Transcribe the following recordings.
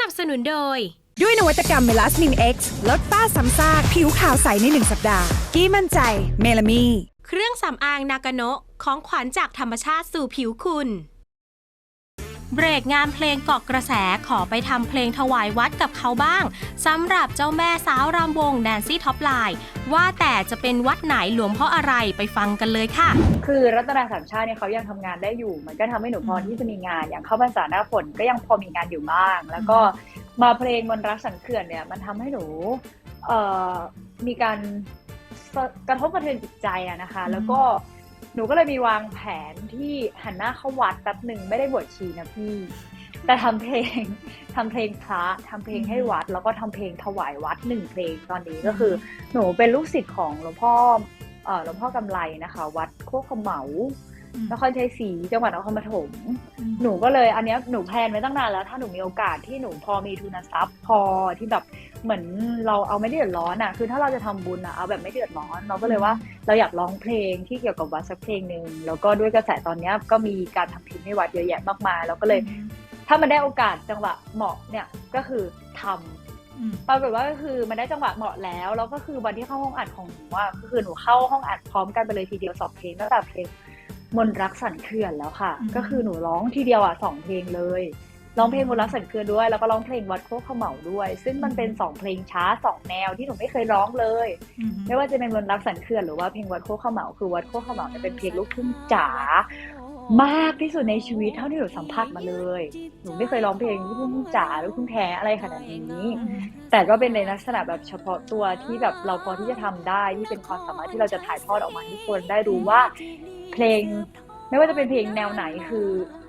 นับสนุนโดย ด้วยนวัตกรรมเมลาสมิน X ลดฝ้าซ้ำซากผิวขาวใสในหนึ่งสัปดาห์ กี้มั่นใจเมลามี เครื่องสำอางนากาโนะของขวัญจากธรรมชาติสู่ผิวคุณ เบรกงานเพลงเกาะกระแสขอไปทำเพลงถวายวัดกับเขาบ้างสำหรับเจ้าแม่สาวรำวงแนนซี่ท็อปไลน์ว่าแต่จะเป็นวัดไหนหลวงเพราะอะไรไปฟังกันเลยค่ะ คือรัตนาสามชาติเนี่ยเขายังทำงานได้อยู่ มันก็ทำให้หนูพอที่จะมีงาน อย่างเข้าพรรษาหน้าฝนก็ยังพอมีงานอยู่บ้าง แล้วก็มาเพลงมนรักสันเขื่อนเนี่ยมันทำให้หนูมีการกระทบกระเทือนจิตใจอะนะคะ แล้วก็ นูก็เลยมีวางแผนที่หันหน้าเข้าวัดแป๊บหนึ่งไม่ได้บวชชีนะพี่ แต่ทำเพลงทำเพลงพระทำเพลงให้วัด แล้วก็ทำเพลงถวายวัดหนึ่งเพลงตอนนี้ก็คือ หนูเป็นลูกศิษย์ของหลวงพ่อเอ่อหลวงพ่อกำไรนะคะ วัดโคกเขมา นครชัยศรีจังหวัดนครปฐมหนูก็เลยอันเนี้ยหนูแพลนไว้ตั้งนานแล้ว ถ้าหนูมีโอกาสที่หนูพอมีทุนทรัพย์ พอที่แบบเหมือนเราเอาไม่ได้เดือดร้อนอะ คือถ้าเราจะทำบุญอะเอาแบบไม่เดือดร้อน เราก็เลยว่าเราอยากร้องเพลงที่เกี่ยวกับวัดสักเพลงหนึ่งแล้วก็ด้วยกระแสตอนเนี้ยก็มีการทำเพลงให้วัดเยอะแยะมากมายเราก็เลย ถ้ามันได้โอกาสจังหวะเหมาะเนี่ยก็คือทำปรากฏว่าก็คือมันได้จังหวะเหมาะแล้วแล้วก็คือวันที่เข้าห้องอัดของหนูว่าก็คือหนูเข้าห้องอัดพร้อมกันไปเลยทีเดียวสองเพลงตั้งแต่เพลง มนต์รักสันเขื่อนแล้วค่ะอืมก็คือหนูร้องทีเดียวอะสองเพลงเลยร้องเพลงมนต์รักสันเขื่อนด้วย แล้วก็ร้องเพลงวัดโคกเขมเหาด้วย ซึ่งมันเป็นสองเพลงช้าสองแนวที่หนูไม่เคยร้องเลย ไม่ว่าจะเป็นมนต์รักสันเขื่อนหรือว่าเพลงวัดโคกเขมเหาคือวัดโคกเขมเหาเนี่ยเป็นเพลงลูกทุ่งจ๋า มากที่สุดในชีวิตเท่าที่หนูสัมผัสมาเลย หนูไม่เคยร้องเพลงลูกทุ่งจ๋าลูกทุ่งแท้อะไรขนาดนี้ แต่ก็เป็นในลักษณะแบบเฉพาะตัวที่แบบเราพอที่จะทำได้ที่เป็นความสามารถที่เราจะถ่ายทอดออกมาให้ทุกคนได้รู้ว่า เพลงไม่ว่าจะเป็นเพลงแนวไหนคือ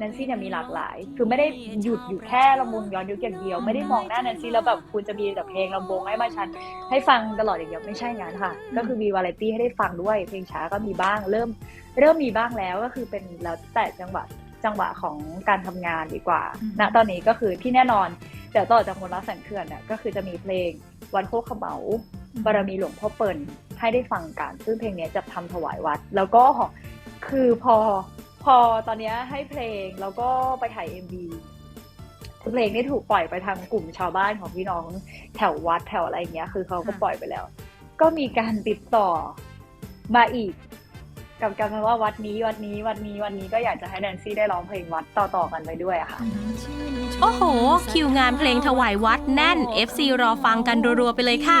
แนนซี่เนี่ยมีหลากหลาย คือไม่ได้หยุดอยู่แค่ลำวงย้อนยุคอย่างเดียว ไม่ได้มองหน้าแนนซี่แล้วแบบคุณจะมีแต่เพลงลำวงให้มาชัน ให้ฟังตลอดอย่างเดียวไม่ใช่งั้นค่ะ ก็คือมีวาไรตี้ให้ได้ฟังด้วย เพลงช้าก็มีบ้าง เริ่มเริ่มมีบ้างแล้วก็คือเป็นแล้วแต่จังหวะจังหวะของการทำงานดีกว่าอืมณตอนนี้ก็คือที่แน่นอนเดี๋ยวต่อจากมนต์รักสันเขื่อนเนี่ยก็คือจะมีเพลงวันโคกเขมเหาบารมีหลวงพ่อเปิ่นให้ได้ฟังกัน ซึ่งเพลงเนี้ยจะทำถวายวัด แล้วก็คือพอ พอตอนนี้ให้เพลงแล้วก็ไปถ่าย MV คือเพลงนี้ถูกปล่อยไปทางกลุ่มชาวบ้านของพี่น้องแถววัดแถวอะไรเงี้ย คือเขาก็ปล่อยไปแล้ว ก็มีการติดต่อมาอีกกับการว่าวัดนี้วัดนี้วัดนี้วันนี้ก็อยากจะให้แดนซี่ได้ร้องเพลงวัดต่อๆกันไปด้วยอะค่ะ โอ้โห คิวงานเพลงถวายวัดแน่น FC รอฟังกันรัวๆไปเลยค่ะ